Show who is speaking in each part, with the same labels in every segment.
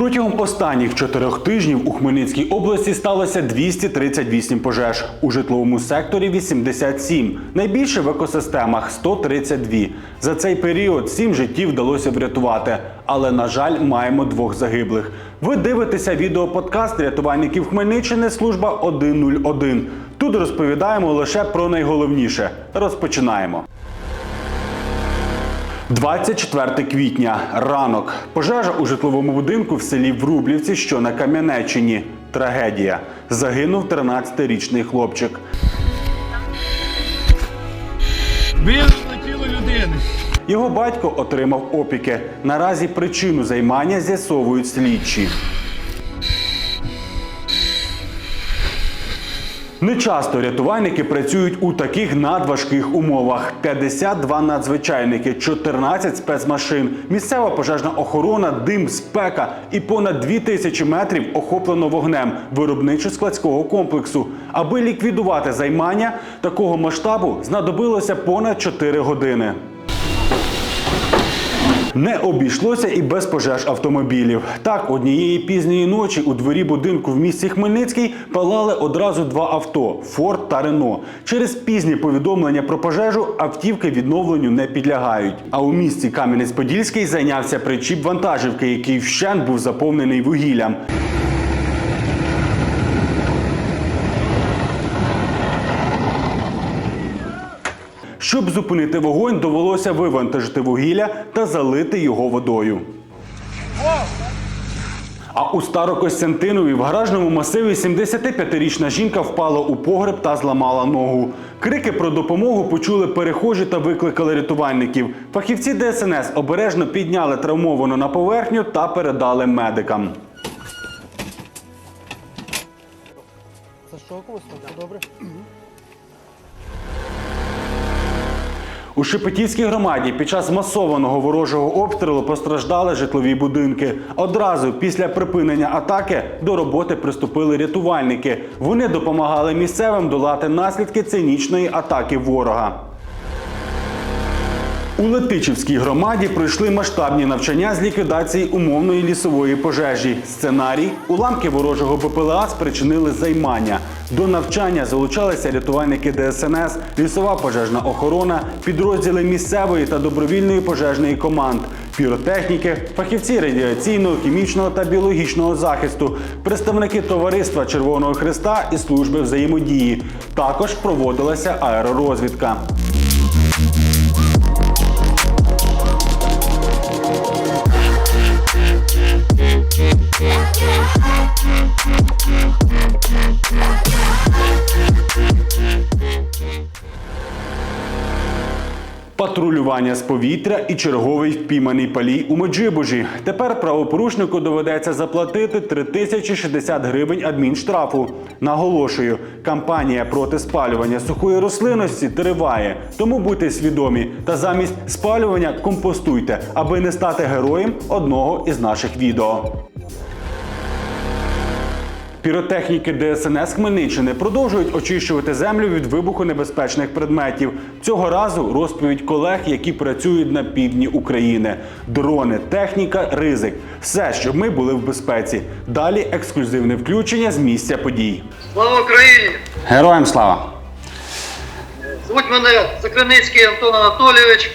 Speaker 1: Протягом останніх чотирьох тижнів у Хмельницькій області сталося 238 пожеж. У житловому секторі 87, найбільше в екосистемах 132. За цей період сім життів вдалося врятувати. Але, на жаль, маємо двох загиблих. Ви дивитеся відеоподкаст рятувальників Хмельниччини служба 101. Тут розповідаємо лише про найголовніше. Розпочинаємо. 24 квітня. Ранок. Пожежа у житловому будинку в селі Врублівці, що на Кам'янеччині. Трагедія. Загинув 13-річний хлопчик.
Speaker 2: Виявлено тіло людини.
Speaker 1: Його батько отримав опіки. Наразі причину займання з'ясовують слідчі. Нечасто рятувальники працюють у таких надважких умовах: 52 надзвичайники, 14 спецмашин, місцева пожежна охорона, дим, спека і понад 2 тисячі метрів охоплено вогнем виробничо-складського комплексу. Аби ліквідувати займання такого масштабу, знадобилося понад 4 години. Не обійшлося і без пожеж автомобілів. Так, однієї пізньої ночі у дворі будинку в місті Хмельницький палали одразу два авто Форд та Рено. Через пізні повідомлення про пожежу автівки відновленню не підлягають. А у місті Кам'янець-Подільський зайнявся причіп вантажівки, який вщент був заповнений вугіллям. Щоб зупинити вогонь, довелося вивантажити вугілля та залити його водою. А у Старокостянтинові в гаражному масиві 75-річна жінка впала у погреб та зламала ногу. Крики про допомогу почули перехожі та викликали рятувальників. Фахівці ДСНС обережно підняли травмовану на поверхню та передали медикам.
Speaker 3: Зашоково, все добре?
Speaker 1: У Шепетівській громаді під час масованого ворожого обстрілу постраждали житлові будинки. Одразу після припинення атаки до роботи приступили рятувальники. Вони допомагали місцевим долати наслідки цинічної атаки ворога. У Летичівській громаді пройшли масштабні навчання з ліквідації умовної лісової пожежі. Сценарій уламки ворожого БПЛА спричинили займання. До навчання залучалися рятувальники ДСНС, лісова пожежна охорона, підрозділи місцевої та добровільної пожежної команд, піротехніки, фахівці радіаційного, хімічного та біологічного захисту, представники товариства Червоного Христа і служби взаємодії. Також проводилася аеророзвідка. Патрулювання з повітря і черговий впійманий палій у Меджибужі. Тепер правопорушнику доведеться заплатити 3060 гривень адмінштрафу. Наголошую, кампанія проти спалювання сухої рослинності триває. Тому будьте свідомі та замість спалювання компостуйте, аби не стати героєм одного із наших відео. Піротехніки ДСНС Хмельниччини продовжують очищувати землю від вибухонебезпечних предметів. Цього разу розповідь колег, які працюють на півдні України. Дрони, техніка, ризик. Все, щоб ми були в безпеці. Далі ексклюзивне включення з місця подій.
Speaker 4: Слава Україні!
Speaker 1: Героям слава!
Speaker 4: Звуть мене Закриницький Антон Анатолійович,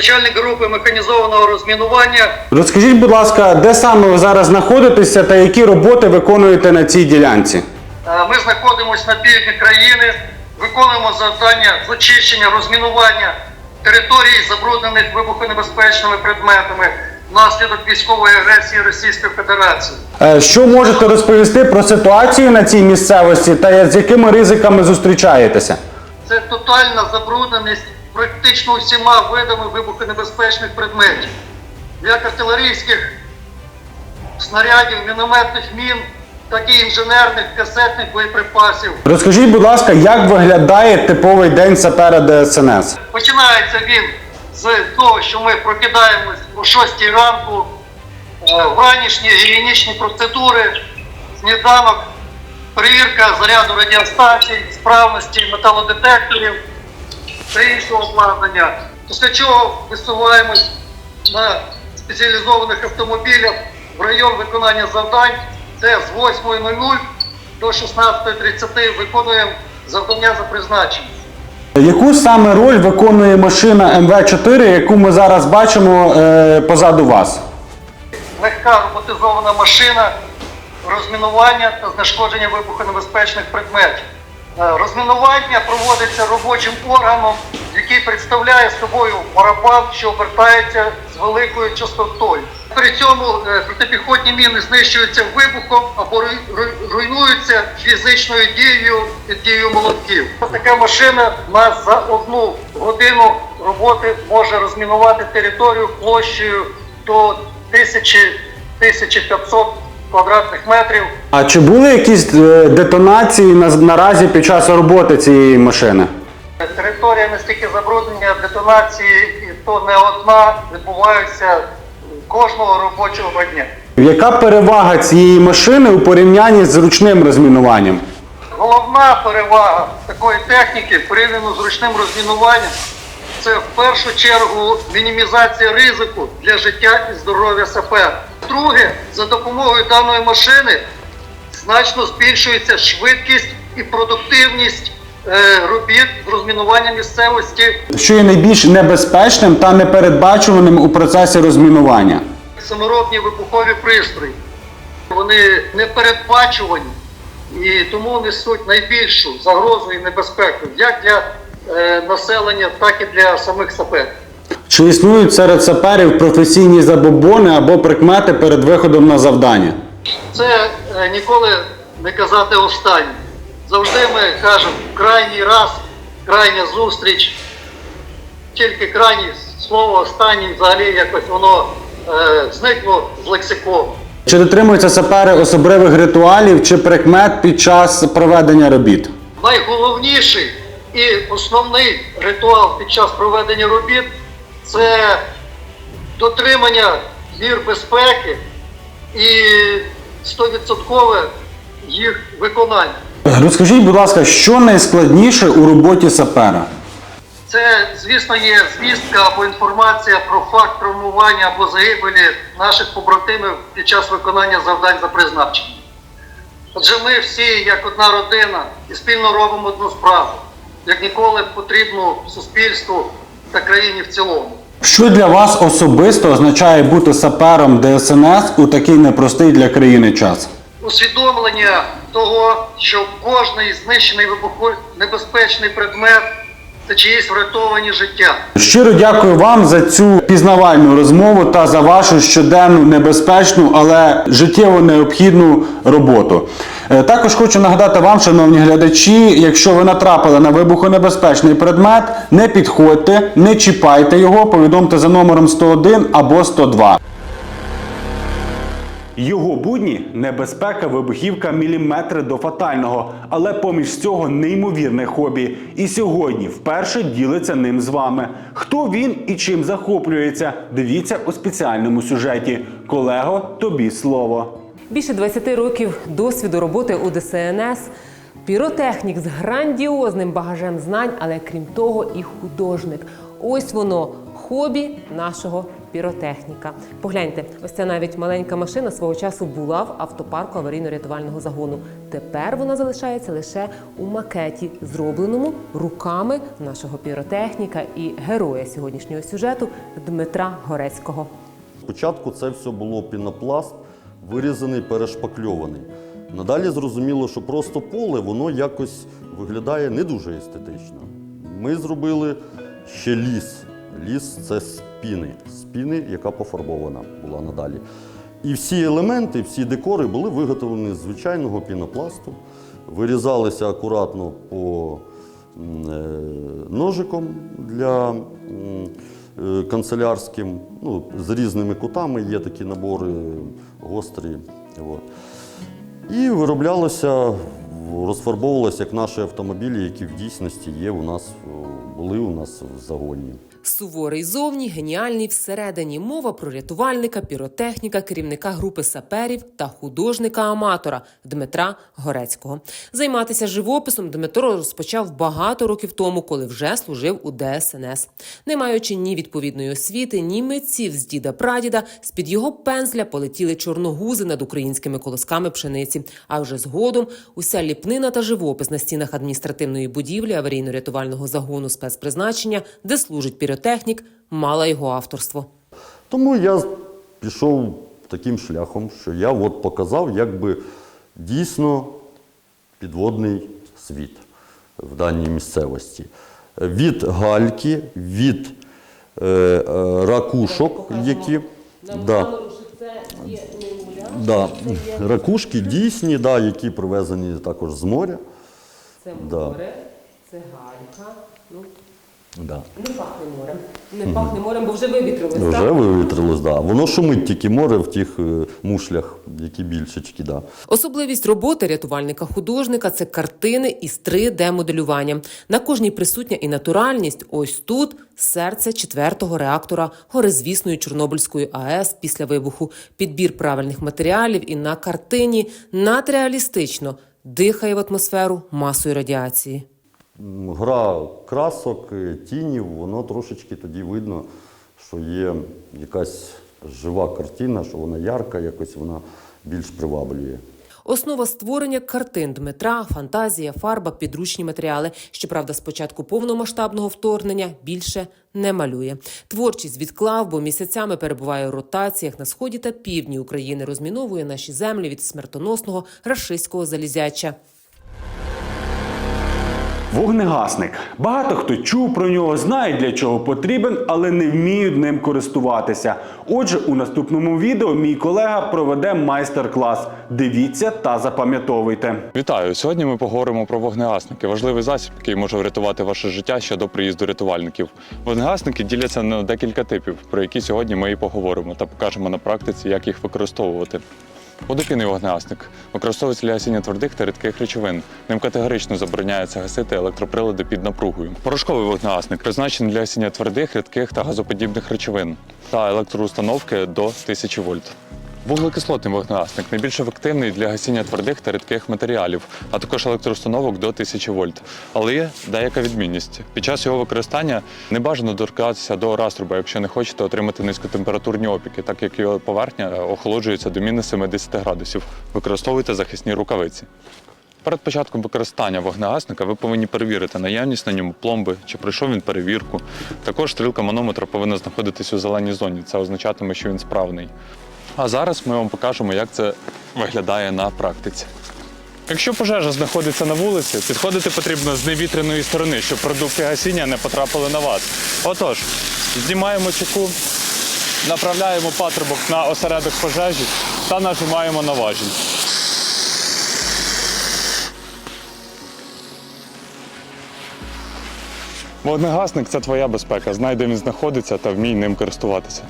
Speaker 4: начальник групи механізованого розмінування.
Speaker 1: Розкажіть, будь ласка, де саме ви зараз знаходитеся та які роботи виконуєте на цій ділянці?
Speaker 4: Е, Ми знаходимося на півдні країни, виконуємо завдання з очищення, розмінування територій, забруднених вибухонебезпечними предметами внаслідок військової агресії Російської Федерації.
Speaker 1: Е, Що можете розповісти про ситуацію на цій місцевості та з якими ризиками зустрічаєтеся?
Speaker 4: Це тотальна забрудненість практично усіма видами вибухонебезпечних предметів, як артилерійських снарядів, мінометних мін, так і інженерних касетних боєприпасів.
Speaker 1: Розкажіть, будь ласка, як виглядає типовий день сапера ДСНС?
Speaker 4: Починається він з того, що ми прокидаємось о 6 ранку, е, вранішні гігієнічні процедури, сніданок, перевірка заряду радіостанцій, справності металодетекторів та іншого обладнання. Після чого висуваємось на спеціалізованих автомобілях в район виконання завдань, де з 8.00 до 16.30 виконуємо завдання за призначенням.
Speaker 1: Яку саме роль виконує машина МВ-4, яку ми зараз бачимо е, позаду вас?
Speaker 4: легка роботизована машина розмінування та знешкодження вибухонебезпечних предметів. Е, Розмінування проводиться робочим органом, який представляє собою барабан, що обертається з великою частотою. При цьому е, протипіхотні міни знищуються вибухом або руй- руй- руйнуються фізичною дією дією молотків. Така машина нас за одну годину роботи може розмінувати територію площею до 1000 1500 квадратних метрів.
Speaker 1: А чи були якісь е, детонації наразі під час роботи цієї машини?
Speaker 4: Територія настільки забруднення, детонації, і то не одна, відбуваються кожного робочого дня.
Speaker 1: Яка перевага цієї машини у порівнянні з ручним розмінуванням?
Speaker 4: Головна перевага такої техніки порівняно з ручним розмінуванням це в першу чергу мінімізація ризику для життя і здоров'я сапера. Друге, за допомогою даної машини значно збільшується швидкість і продуктивність е, робіт з розмінування місцевості
Speaker 1: Що є найбільш небезпечним та непередбачуваним у процесі розмінування?
Speaker 4: саморобні вибухові пристрої. Вони не передбачувані і тому несуть найбільшу загрозу і небезпеку як для е, населення, так і для самих саперів.
Speaker 1: Чи існують серед саперів професійні забобони або прикмети перед виходом на завдання?
Speaker 4: Це е, ніколи не казати останнє. Завжди ми кажемо крайній раз, крайня зустріч. Тільки крайнє слово останнє взагалі якось воно е, зникло з лексикону.
Speaker 1: Чи дотримуються сапери особливих ритуалів чи прикмет під час проведення робіт?
Speaker 4: найголовніший і основний ритуал під час проведення робіт це дотримання мір безпеки і 100% їх виконання.
Speaker 1: Розкажіть, будь ласка, що найскладніше у роботі сапера?
Speaker 4: Це, звісно, є звістка або інформація про факт травмування або загибелі наших побратимів під час виконання завдань за призначенням. Адже ми всі, як одна родина, і спільно робимо одну справу, як ніколи потрібну суспільству та країні в цілому.
Speaker 1: Що для вас особисто означає бути сапером ДСНС у такий непростий для країни час?
Speaker 4: Усвідомлення того, що кожний знищений вибухонебезпечний предмет чиїсь врятовані життя.
Speaker 1: Щиро дякую вам за цю пізнавальну розмову та за вашу щоденну небезпечну, але життєво необхідну роботу. Е, Також хочу нагадати вам, шановні глядачі, якщо ви натрапили на вибухонебезпечний предмет, не підходьте, не чіпайте його, повідомте за номером 101 або 102. Його будні небезпека, вибухівка, міліметри до фатального, але поміж цього неймовірне хобі. І сьогодні вперше ділиться ним з вами. Хто він і чим захоплюється? Дивіться у спеціальному сюжеті. Колего, тобі слово.
Speaker 3: Більше 20 років досвіду роботи у ДСНС. Піротехнік з грандіозним багажем знань, але крім того, і художник. Ось воно хобі нашого піротехніка. Погляньте, ось ця навіть маленька машина свого часу була в автопарку аварійно-рятувального загону. Тепер вона залишається лише у макеті, зробленому руками нашого піротехніка і героя сьогоднішнього сюжету Дмитра Горецького.
Speaker 5: Спочатку це все було пінопласт, вирізаний, перешпакльований. Надалі зрозуміло, що просто поле воно якось виглядає не дуже естетично. Ми зробили ще ліс. Ліс це спіни. Спіни, яка пофарбована була надалі. І всі елементи, всі декори були виготовлені з звичайного пінопласту, вирізалися акуратно по е, ножиком для е, канцелярським, ну, з різними кутами, є такі набори гострі. От. І вироблялося, розфарбовувалося як наші автомобілі, які в дійсності є у нас, були у нас в загоні.
Speaker 3: Суворий зовні, геніальний всередині. Мова про рятувальника, піротехніка, керівника групи саперів та художника-аматора Дмитра Горецького. Займатися живописом Дмитро розпочав багато років тому, коли вже служив у ДСНС. Не маючи ні відповідної освіти, ні митців з діда прадіда, з під його пензля полетіли чорногузи над українськими колосками пшениці. А вже згодом уся ліпнина та живопис на стінах адміністративної будівлі аварійно-рятувального загону спецпризначення, де служить піротехнік, мала його авторство.
Speaker 5: Тому я пішов таким шляхом, що я от показав, якби дійсно підводний світ в даній місцевості. Від гальки, від е, е, ракушок, які. Да. Да. Ракушки дійсні, да, які привезені також з моря.
Speaker 3: Це
Speaker 5: Да.
Speaker 3: море, це галька. Ну
Speaker 5: Да.
Speaker 3: не пахне морем. Не пахне морем, бо вже вивітрилось.
Speaker 5: Вже
Speaker 3: так?
Speaker 5: вивітрилось, да. Воно шумить тільки море в тих е, мушлях, які більшечки, да.
Speaker 3: Особливість роботи рятувальника-художника це картини із 3D-моделюванням. На кожній присутня і натуральність. Ось тут серце четвертого реактора горизвісної Чорнобильської АЕС після вибуху, підбір правильних матеріалів і на картині надреалістично дихає в атмосферу масою радіації.
Speaker 5: Гра красок, е, тінів, воно трошечки тоді видно, що є якась жива картина, що вона ярка, якось вона більш приваблює.
Speaker 3: Основа створення картин Дмитра, фантазія, фарба, підручні матеріали. Щоправда, з початку повномасштабного вторгнення більше не малює. Творчість відклав, бо місяцями перебуває у ротаціях на сході та півдні України. Розміновує наші землі від смертоносного рашистського залізяча.
Speaker 1: Вогнегасник. Багато хто чув про нього, знає для чого потрібен, але не вміють ним користуватися. Отже, у наступному відео мій колега проведе майстер-клас. Дивіться та запам'ятовуйте.
Speaker 6: Вітаю! Сьогодні ми поговоримо про вогнегасники. Важливий засіб, який може врятувати ваше життя ще до приїзду рятувальників. Вогнегасники діляться на декілька типів, про які сьогодні ми і поговоримо та покажемо на практиці, як їх використовувати. Водопійний вогнеасник використовується для гасіння твердих та рідких речовин. Ним категорично забороняється гасити електроприлади під напругою. Порошковий вогнеасник призначений для гасіння твердих, рідких та газоподібних речовин та електроустановки до 1000 вольт. Вуглекислотний вогнегасник найбільш ефективний для гасіння твердих та рідких матеріалів, а також електроустановок до 1000 вольт. Але є деяка відмінність. Під час його використання не бажано доторкатися до раструба, якщо не хочете отримати низькотемпературні опіки, так як його поверхня охолоджується до мінус 70 градусів. Використовуйте захисні рукавиці. Перед початком використання вогнегасника ви повинні перевірити наявність на ньому пломби, чи пройшов він перевірку. Також стрілка манометра повинна знаходитись у зеленій зоні. Це означатиме, що він справний. А зараз ми вам покажемо, як це виглядає на практиці. Якщо пожежа знаходиться на вулиці, підходити потрібно з невітряної сторони, щоб продукти гасіння не потрапили на вас. Отож, знімаємо чеку, направляємо патрубок на осередок пожежі та нажимаємо на важіль. Вогнегасник це твоя безпека. Знай, де він знаходиться та вмій ним користуватися.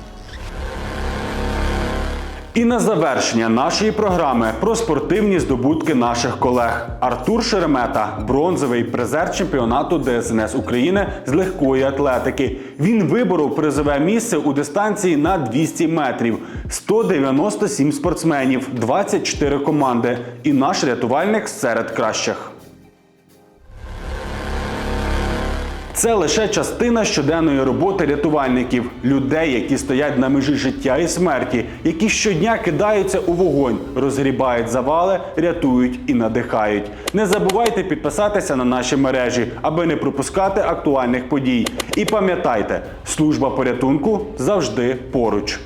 Speaker 1: І на завершення нашої програми про спортивні здобутки наших колег. Артур Шеремета, бронзовий призер чемпіонату ДСНС України з легкої атлетики. Він виборов призове місце у дистанції на 200 метрів, 197 спортсменів, 24 команди. І наш рятувальник серед кращих. Це лише частина щоденної роботи рятувальників, людей, які стоять на межі життя і смерті, які щодня кидаються у вогонь, розгрібають завали, рятують і надихають. Не забувайте підписатися на наші мережі, аби не пропускати актуальних подій. І пам'ятайте, служба порятунку завжди поруч.